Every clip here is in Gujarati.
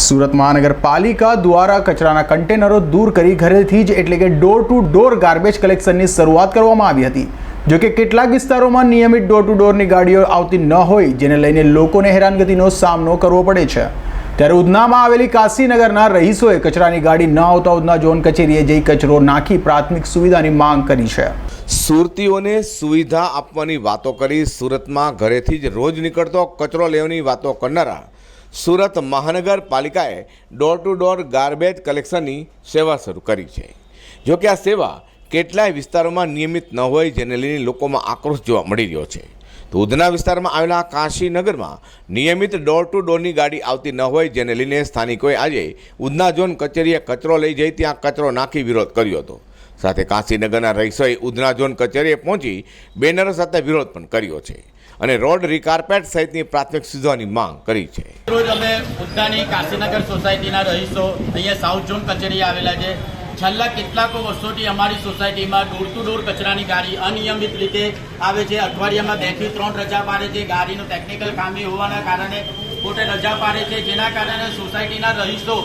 સુરત મહાનગરપાલિકા દ્વારા કચરાના કન્ટેનરો દૂર કરી ઘરેથી જ એટલે કે ડોર ટુ ડોર ગાર્બેજ કલેક્શનની શરૂઆત કરવામાં આવી હતી. જોકે કેટલાક વિસ્તારોમાં નિયમિત ડોર ટુ ડોરની ગાડીઓ આવતી ન હોય, જેને લઈને લોકોને હેરાનગતિનો સામનો કરવો પડે છે. ત્યારે ઉધનામાં આવેલી કાશીનગરના રહીશોએ કચરાની ગાડી ન આવતા ઉધના ઝોન કચેરીએ જઈ કચરો નાખી પ્રાથમિક સુવિધાની માંગ કરી છે. સુરતીઓને સુવિધા આપવાની વાતો કરી સુરતમાં ઘરેથી જ રોજ નીકળતો કચરો લેવાની વાતો કરનારા સુરત મહાનગરપાલિકાએ ડોર ટુ ડોર ગાર્બેજ કલેક્શનની સેવા શરૂ કરી છે. જોકે આ સેવા કેટલાય વિસ્તારોમાં નિયમિત ન હોય જેને લઈને લોકોમાં આક્રોશ જોવા મળી રહ્યો છે. તો ઉધના વિસ્તારમાં આવેલા કાશીનગરમાં નિયમિત ડોર ટુ ડોરની ગાડી આવતી ન હોય જેને લઈને સ્થાનિકોએ આજે ઉધના ઝોન કચેરીએ કચરો લઈ જઈ ત્યાં કચરો નાખી વિરોધ કર્યો હતો. સાથે કાશીનગરના રહીશોએ ઉધના ઝોન કચેરીએ પહોંચી બેનરો સાથે વિરોધ પણ કર્યો છે. અને રોડ રીકાર્પેટ સહિતની પ્રાથમિક સુવિધાની માંગ કરી છે. રોજ અમે ઉદ્યાની કાશીનગર સોસાયટીના રહીશો, અહીંયા સાઉથ ઝોન કચેરી આવેલા છે. છેલ્લા કેટલાકો વર્ષોથી અમારી સોસાયટીમાં ડોર ટુ ડોર કચરાની ગાડી અનિયમિત રીતે આવે છે. અઠવાડિયામાં બેથી ત્રણ રજા પાડે છે. ગાડીનું ટેકનિકલ ખામી હોવાના કારણે પોતે રજા પાડે છે. જેના કારણે સોસાયટીના રહીશો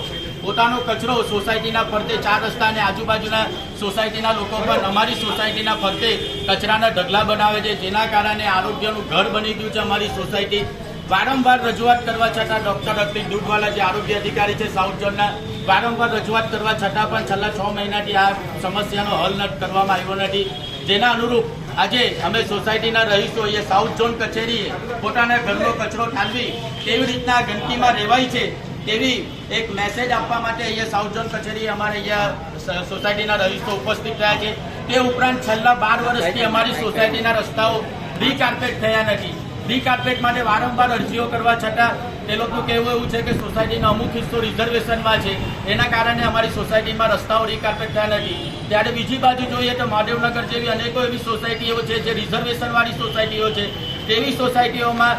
પોતાનો કચરો સોસાયટીના ફરતે ચાર રસ્તા અને આજુબાજુના સોસાયટીના લોકો પણ અમારી સોસાયટીના ફરતે કચરાના ઢગલા બનાવે છે. જેના કારણે આરોગ્યનું ઘર બની ગયું છે અમારી સોસાયટી. વારંવાર રજૂઆત કરવા છતાં ડૉક્ટર અર્પિત દૂધવાલા જે આરોગ્ય અધિકારી છે, સાઉથ ઝોનના, વારંવાર રજૂઆત કરવા છતાં પણ છેલ્લા છ મહિનાથી આ સમસ્યાનો હલ ન કરવામાં આવ્યો નથી. જેના અનુરૂપ આજે અમે સોસાયટીના રહીશો એ સાઉથ ઝોન કચેરીએ પોતાના ઘરનો કચરો ઠાલવી કેવી રીતના ગંદકીમાં રહેવાય છે તેવી એક મેસેજ આપવા માટે અહીંયા સાઉથ ઝોન કચેરી અમારે અહીંયા સોસાયટીના રહીશો ઉપસ્થિત થયા છે. તે ઉપરાંત છેલ્લા બાર વર્ષથી અમારી સોસાયટીના રસ્તાઓ રીકાર્પેટ થયા નથી. રીકાર્પેટ માટે વારંવાર અરજીઓ કરવા છતાં તે લોકોનું કહેવું એવું છે કે સોસાયટીનો અમુક હિસ્સો રિઝર્વેશનમાં છે. એના કારણે અમારી સોસાયટીમાં રસ્તાઓ રીકાર્પેટ થયા નથી. ત્યારે બીજી બાજુ જોઈએ તો મહાદેવનગર જેવી અનેકો એવી સોસાયટીઓ છે જે રિઝર્વેશનવાળી સોસાયટીઓ છે. તેવી સોસાયટીઓમાં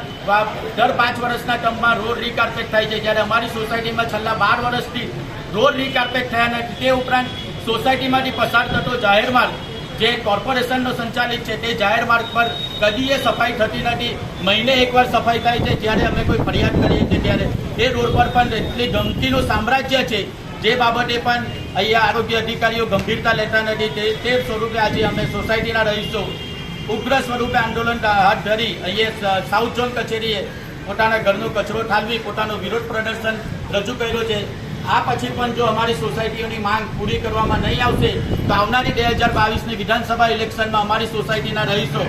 દર પાંચ વર્ષના ક્રમમાં રોડ રીકાર્પેટ થાય છે. જ્યારે અમારી સોસાયટીમાં છેલ્લા બાર વર્ષથી રોડ રીકાર્પેટ થયા નથી. તે ઉપરાંત સોસાયટીમાંથી પસાર થતો જાહેર માર્ગ, જે કોર્પોરેશનનો સંચાલિત છે, તે જાહેર માર્ગ પર કદીએ સફાઈ થતી નથી. મહિને એકવાર સફાઈ થાય છે. જ્યારે અમે કોઈ ફરિયાદ કરીએ છીએ ત્યારે એ રોડ પર પણ એટલી ગમતીનું સામ્રાજ્ય છે, જે બાબતે પણ અહીંયા આરોગ્ય અધિકારીઓ ગંભીરતા લેતા નથી. તે સ્વરૂપે આજે અમે સોસાયટીના રહીશો ઉગ્ર સ્વરૂપે આંદોલન હાથ ધરી અહીંયા સાઉથ ઝોન કચેરીએ પોતાના ઘરનો કચરો ઠાલવી, પોતાનો વિરોધ પ્રદર્શન રજૂ કર્યો છે. આ પછી પણ જો અમારી સોસાયટીઓની માંગ પૂરી કરવામાં નહીં આવશે, તો આવનારી બે હજાર બાવીસની વિધાનસભા ઇલેક્શનમાં અમારી સોસાયટીના રહીશો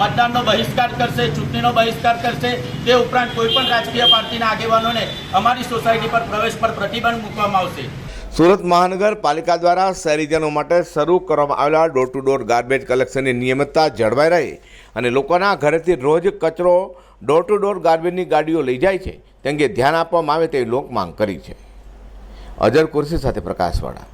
મતદાનનો બહિષ્કાર કરશે, ચૂંટણીનો બહિષ્કાર કરશે, તે ઉપરાંત કોઈપણ રાજકીય પાર્ટીના આગેવાનોને અમારી સોસાયટી પર પ્રવેશ પર પ્રતિબંધ મૂકવામાં આવશે. સુરત મહાનગરપાલિકા દ્વારા શહેરીજનો માટે શરૂ કરવામાં આવેલા ડોર ટુ ડોર ગાર્બેજ કલેક્શનની નિયમિતતા જળવાઈ રહે અને લોકોના ઘરેથી રોજ કચરો ડોર ટુ ડોર ગાર્બેજની ગાડીઓ લઈ જાય છે. તે અંગે ધ્યાન આપવામાં આવે તેવી લોક માંગ કરી છે. અજર કુરશી સાથે પ્રકાશવાળા.